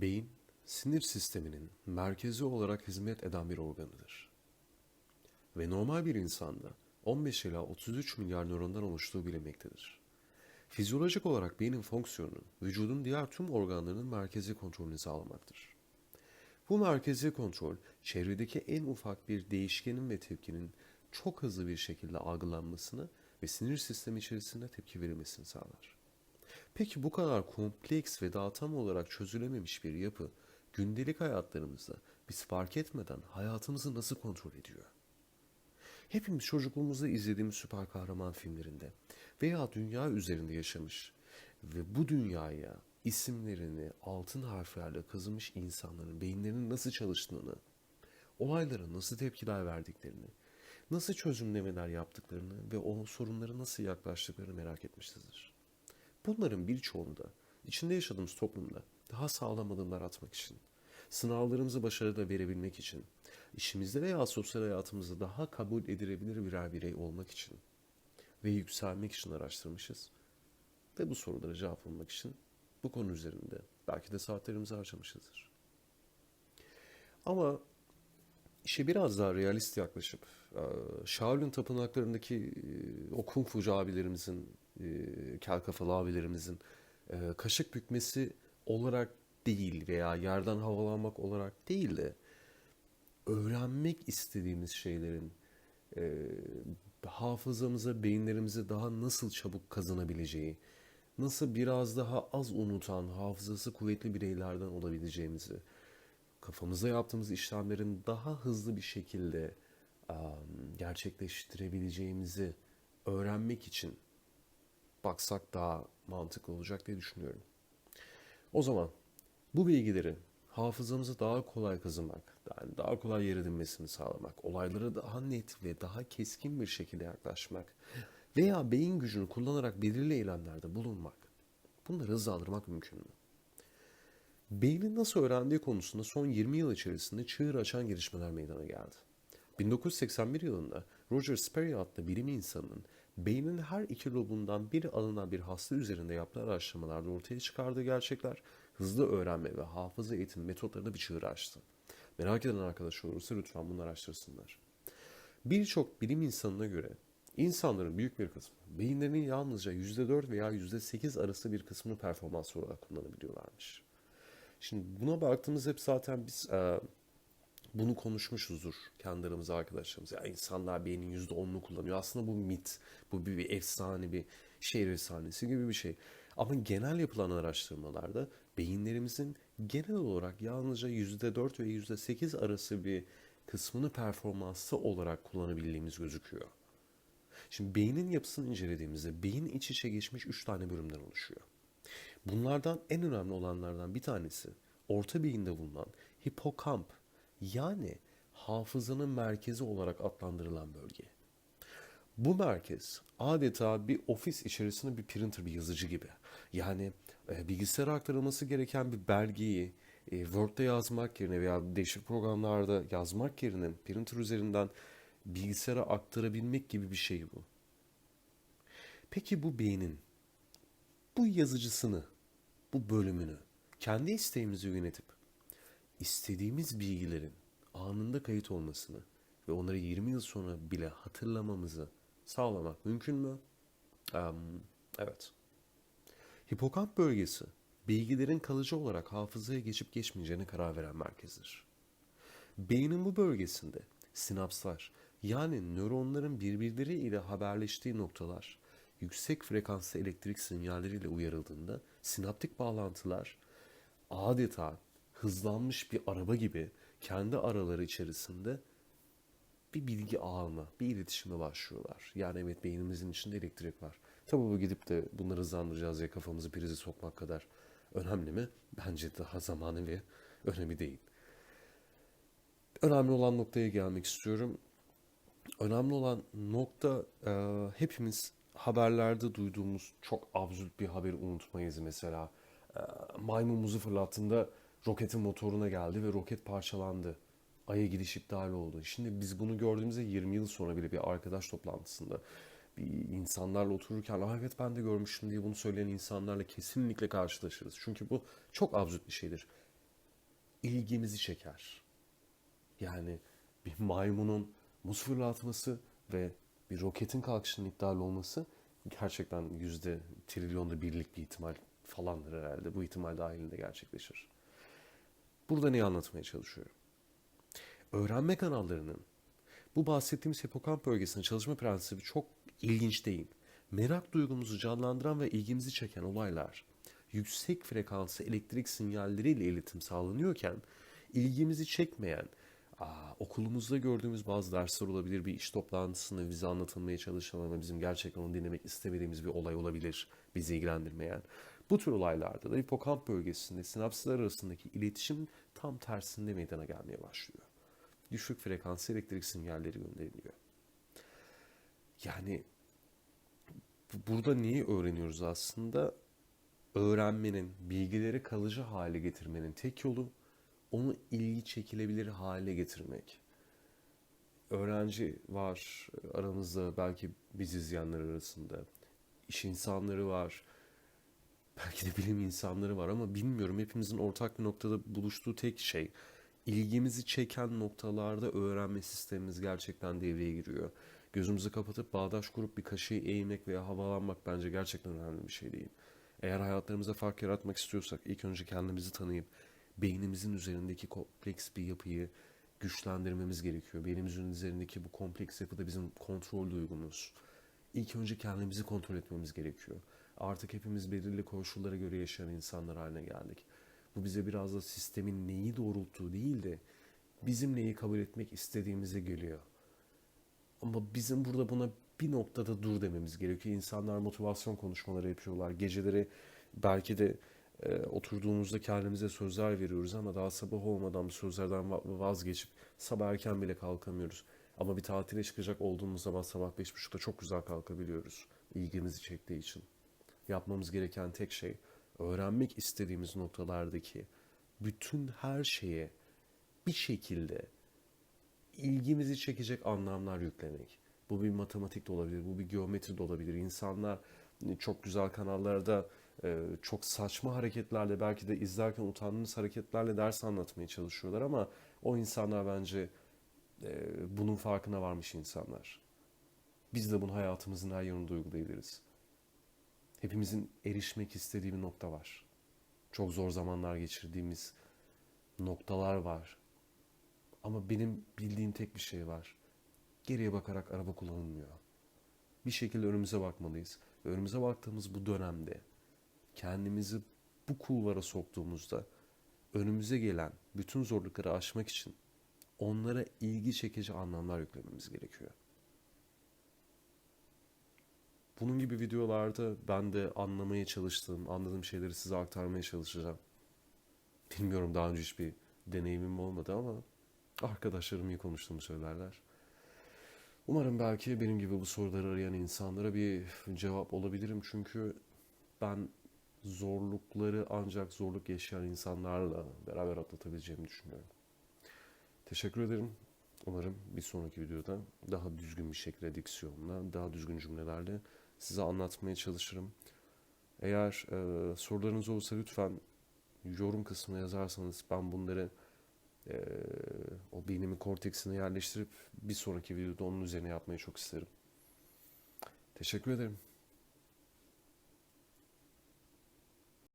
Beyin, sinir sisteminin merkezi olarak hizmet eden bir organıdır. Ve normal bir insanda 15 ila 33 milyar nörondan oluştuğu bilinmektedir. Fizyolojik olarak beynin fonksiyonu, vücudun diğer tüm organlarının merkezi kontrolünü sağlamaktır. Bu merkezi kontrol, çevredeki en ufak bir değişkenin ve tepkinin çok hızlı bir şekilde algılanmasını ve sinir sistemi içerisinde tepki verilmesini sağlar. Peki bu kadar kompleks ve daha tam olarak çözülememiş bir yapı gündelik hayatlarımızda biz fark etmeden hayatımızı nasıl kontrol ediyor? Hepimiz çocukluğumuzda izlediğimiz süper kahraman filmlerinde veya dünya üzerinde yaşamış ve bu dünyaya isimlerini altın harflerle kazımış insanların beyinlerinin nasıl çalıştığını, olaylara nasıl tepkiler verdiklerini, nasıl çözümlemeler yaptıklarını ve o sorunlara nasıl yaklaştıklarını merak etmişizdir. Bunların birçoğunda içinde yaşadığımız toplumda daha sağlam adımlar atmak için, sınavlarımızı başarıyla verebilmek için, işimizde veya sosyal hayatımızda daha kabul edilebilir birer birey olmak için ve yükselmek için araştırmışız. Ve bu sorulara cevap bulmak için bu konu üzerinde belki de saatlerimizi harcamışızdır. Ama işe biraz daha realist yaklaşıp Shaolin tapınaklarındaki o kung fucu abilerimizin, e, kel kafalı abilerimizin e, kaşık bükmesi olarak değil veya yerden havalanmak olarak değil de öğrenmek istediğimiz şeylerin e, hafızamıza, beyinlerimize daha nasıl çabuk kazanabileceği, nasıl biraz daha az unutan, hafızası kuvvetli bireylerden olabileceğimizi, kafamızda yaptığımız işlemlerin daha hızlı bir şekilde um, gerçekleştirebileceğimizi öğrenmek için baksak daha mantıklı olacak diye düşünüyorum. O zaman bu bilgileri hafızamıza daha kolay kazanmak, yani daha kolay yer edinmesini sağlamak, olaylara daha net ve daha keskin bir şekilde yaklaşmak veya beyin gücünü kullanarak belirli eylemlerde bulunmak, bunları hızlandırmak mümkün mü? Beynin nasıl öğrendiği konusunda son 20 yıl içerisinde çığır açan gelişmeler meydana geldi. 1981 yılında Roger Sperry adlı bilim insanının beynin her iki lobundan biri alınan bir hasta üzerinde yaptığı araştırmalarda ortaya çıkardığı gerçekler hızlı öğrenme ve hafıza eğitim metotlarına bir çığır açtı. Merak eden arkadaş olursa lütfen bunu araştırsınlar. Birçok bilim insanına göre insanların büyük bir kısmı beyinlerinin yalnızca %4 veya %8 arası bir kısmını performans olarak kullanabiliyorlarmış. Şimdi buna baktığımız hep zaten biz e, bunu konuşmuşuzdur kendi aramızda arkadaşlarımız. Ya insanlar beynin yüzde onunu kullanıyor. Aslında bu mit, bu bir, bir efsane, bir şehir efsanesi gibi bir şey. Ama genel yapılan araştırmalarda beyinlerimizin genel olarak yalnızca yüzde dört ve yüzde sekiz arası bir kısmını performanslı olarak kullanabildiğimiz gözüküyor. Şimdi beynin yapısını incelediğimizde beyin iç içe geçmiş üç tane bölümden oluşuyor. Bunlardan en önemli olanlardan bir tanesi orta beyinde bulunan hipokamp yani hafızanın merkezi olarak adlandırılan bölge. Bu merkez adeta bir ofis içerisinde bir printer, bir yazıcı gibi. Yani e, bilgisayara aktarılması gereken bir belgeyi e, Word'de yazmak yerine veya değişik programlarda yazmak yerine printer üzerinden bilgisayara aktarabilmek gibi bir şey bu. Peki bu beynin bu yazıcısını, bu bölümünü kendi isteğimizi yönetip istediğimiz bilgilerin anında kayıt olmasını ve onları 20 yıl sonra bile hatırlamamızı sağlamak mümkün mü? Um, evet. Hipokamp bölgesi bilgilerin kalıcı olarak hafızaya geçip geçmeyeceğine karar veren merkezdir. Beynin bu bölgesinde sinapslar yani nöronların birbirleri ile haberleştiği noktalar yüksek frekanslı elektrik sinyalleriyle uyarıldığında sinaptik bağlantılar adeta hızlanmış bir araba gibi kendi araları içerisinde bir bilgi alma, bir iletişime başlıyorlar. Yani evet beynimizin içinde elektrik var. Tabii bu gidip de bunları hızlandıracağız ya kafamızı prize sokmak kadar önemli mi? Bence daha zamanı ve önemi değil. Önemli olan noktaya gelmek istiyorum. Önemli olan nokta e, hepimiz haberlerde duyduğumuz çok absürt bir haberi unutmayız mesela. E, maymun muzu fırlattığında roketin motoruna geldi ve roket parçalandı. Ay'a gidiş iptal oldu. Şimdi biz bunu gördüğümüzde 20 yıl sonra bile bir arkadaş toplantısında bir insanlarla otururken Aa, evet ben de görmüştüm diye bunu söyleyen insanlarla kesinlikle karşılaşırız. Çünkü bu çok absürt bir şeydir. ilgimizi çeker. Yani bir maymunun muz fırlatması ve bir roketin kalkışının iptal olması gerçekten yüzde trilyonda birlik bir ihtimal falandır herhalde. Bu ihtimal dahilinde gerçekleşir. Burada neyi anlatmaya çalışıyorum? Öğrenme kanallarının bu bahsettiğimiz hipokamp bölgesinde çalışma prensibi çok ilginç değil. Merak duygumuzu canlandıran ve ilgimizi çeken olaylar yüksek frekanslı elektrik sinyalleriyle iletim sağlanıyorken ilgimizi çekmeyen aa, okulumuzda gördüğümüz bazı dersler olabilir, bir iş toplantısında bize anlatılmaya çalışılan ama bizim gerçekten onu dinlemek istemediğimiz bir olay olabilir, bizi ilgilendirmeyen. Bu tür olaylarda da hipokamp bölgesinde sinapslar arasındaki iletişim tam tersinde meydana gelmeye başlıyor. Düşük frekanslı elektrik sinyalleri gönderiliyor. Yani bu- burada neyi öğreniyoruz aslında? Öğrenmenin, bilgileri kalıcı hale getirmenin tek yolu onu ilgi çekilebilir hale getirmek. Öğrenci var aramızda belki biz izleyenler arasında. İş insanları var. Belki de bilim insanları var ama bilmiyorum. Hepimizin ortak bir noktada buluştuğu tek şey ilgimizi çeken noktalarda öğrenme sistemimiz gerçekten devreye giriyor. Gözümüzü kapatıp bağdaş kurup bir kaşığı eğmek veya havalanmak bence gerçekten önemli bir şey değil. Eğer hayatlarımıza fark yaratmak istiyorsak ilk önce kendimizi tanıyıp beynimizin üzerindeki kompleks bir yapıyı güçlendirmemiz gerekiyor. Beynimizin üzerindeki bu kompleks yapı da bizim kontrol duygumuz. İlk önce kendimizi kontrol etmemiz gerekiyor. Artık hepimiz belirli koşullara göre yaşayan insanlar haline geldik. Bu bize biraz da sistemin neyi doğrulttuğu değil de bizim neyi kabul etmek istediğimize geliyor. Ama bizim burada buna bir noktada dur dememiz gerekiyor. İnsanlar motivasyon konuşmaları yapıyorlar. Geceleri belki de e, oturduğumuzda kendimize sözler veriyoruz ama daha sabah olmadan bu sözlerden va- vazgeçip sabah erken bile kalkamıyoruz. Ama bir tatile çıkacak olduğumuz zaman sabah beş buçukta çok güzel kalkabiliyoruz. İlgimizi çektiği için. Yapmamız gereken tek şey öğrenmek istediğimiz noktalardaki bütün her şeye bir şekilde ilgimizi çekecek anlamlar yüklemek. Bu bir matematik de olabilir, bu bir geometri de olabilir. İnsanlar çok güzel kanallarda e, çok saçma hareketlerle belki de izlerken utandığınız hareketlerle ders anlatmaya çalışıyorlar ama o insanlar bence e, bunun farkına varmış insanlar. Biz de bunu hayatımızın her yanında uygulayabiliriz. Hepimizin erişmek istediği bir nokta var. Çok zor zamanlar geçirdiğimiz noktalar var. Ama benim bildiğim tek bir şey var. Geriye bakarak araba kullanılmıyor. Bir şekilde önümüze bakmalıyız. Ve önümüze baktığımız bu dönemde kendimizi bu kulvara soktuğumuzda önümüze gelen bütün zorlukları aşmak için onlara ilgi çekici anlamlar yüklememiz gerekiyor. Bunun gibi videolarda ben de anlamaya çalıştığım, anladığım şeyleri size aktarmaya çalışacağım. Bilmiyorum daha önce hiçbir deneyimim olmadı ama arkadaşlarım iyi konuştuğumu söylerler. Umarım belki benim gibi bu soruları arayan insanlara bir cevap olabilirim. Çünkü ben zorlukları ancak zorluk yaşayan insanlarla beraber atlatabileceğimi düşünüyorum. Teşekkür ederim. Umarım bir sonraki videoda daha düzgün bir şekilde diksiyonla, daha düzgün cümlelerle size anlatmaya çalışırım. Eğer e, sorularınız olursa lütfen yorum kısmına yazarsanız ben bunları e, o beynimin korteksine yerleştirip bir sonraki videoda onun üzerine yapmayı çok isterim. Teşekkür ederim.